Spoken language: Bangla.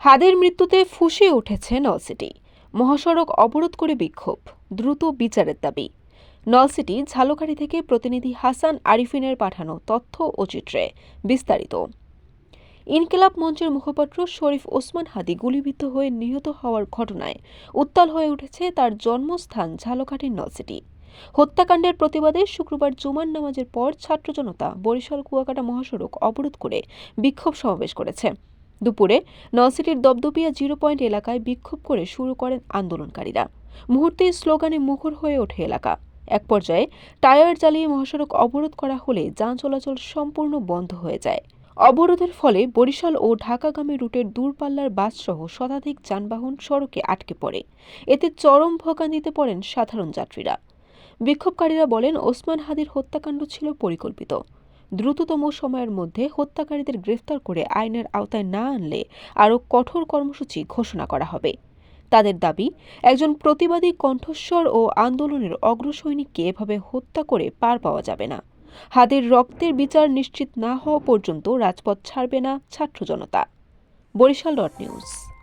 হাদের মৃত্যুতে ফুঁসে উঠেছে নলসিটি মহাসড়ক অবরোধ করে বিক্ষোভ, দ্রুত বিচারের দাবি। নলসিটি ঝালকাঠি থেকে প্রতিনিধি হাসান আরিফিনের পাঠানো তথ্য ও চিত্রে বিস্তারিত। ইনকিলাব মঞ্চের মুখপাত্র শরীফ ওসমান হাদি গুলিবিদ্ধ হয়ে নিহত হওয়ার ঘটনায় উত্তাল হয়ে উঠেছে তার জন্মস্থান ঝালকাঠির নলসিটি হত্যাকাণ্ডের প্রতিবাদে শুক্রবার জুমার নামাজের পর ছাত্র জনতা বরিশাল কুয়াকাটা মহাসড়ক অবরোধ করে বিক্ষোভ সমাবেশ করেছে। দুপুরে নলসিটির দপদপিয়া জিরো পয়েন্ট এলাকায় বিক্ষোভ করে শুরু করেন আন্দোলনকারীরা। মুহূর্তেই স্লোগানে মুখর হয়ে ওঠে এলাকা। এক পর্যায়ে টায়ার জ্বালিয়ে মহাসড়ক অবরোধ করা হলে যান চলাচল সম্পূর্ণ বন্ধ হয়ে যায়। অবরোধের ফলে বরিশাল ও ঢাকাগামী রুটের দূরপাল্লার বাসসহ শতাধিক যানবাহন সড়কে আটকে পড়ে। এতে চরম ভোগান্তিতে পড়েন সাধারণ যাত্রীরা। বিক্ষোভকারীরা বলেন, ওসমান হাদির হত্যাকাণ্ড ছিল পরিকল্পিত। দ্রুততম সময়ের মধ্যে হত্যাকারীদের গ্রেফতার করে আইনের আওতায় না আনলে আরও কঠোর কর্মসূচি ঘোষণা করা হবে। তাদের দাবি, একজন প্রতিবাদী কণ্ঠস্বর ও আন্দোলনের অগ্রসৈনিককে এভাবে হত্যা করে পার পাওয়া যাবে না। হাদের রক্তের বিচার নিশ্চিত না হওয়া পর্যন্ত রাজপথ ছাড়বে না ছাত্র জনতা বরিশাল ডট নিউজ।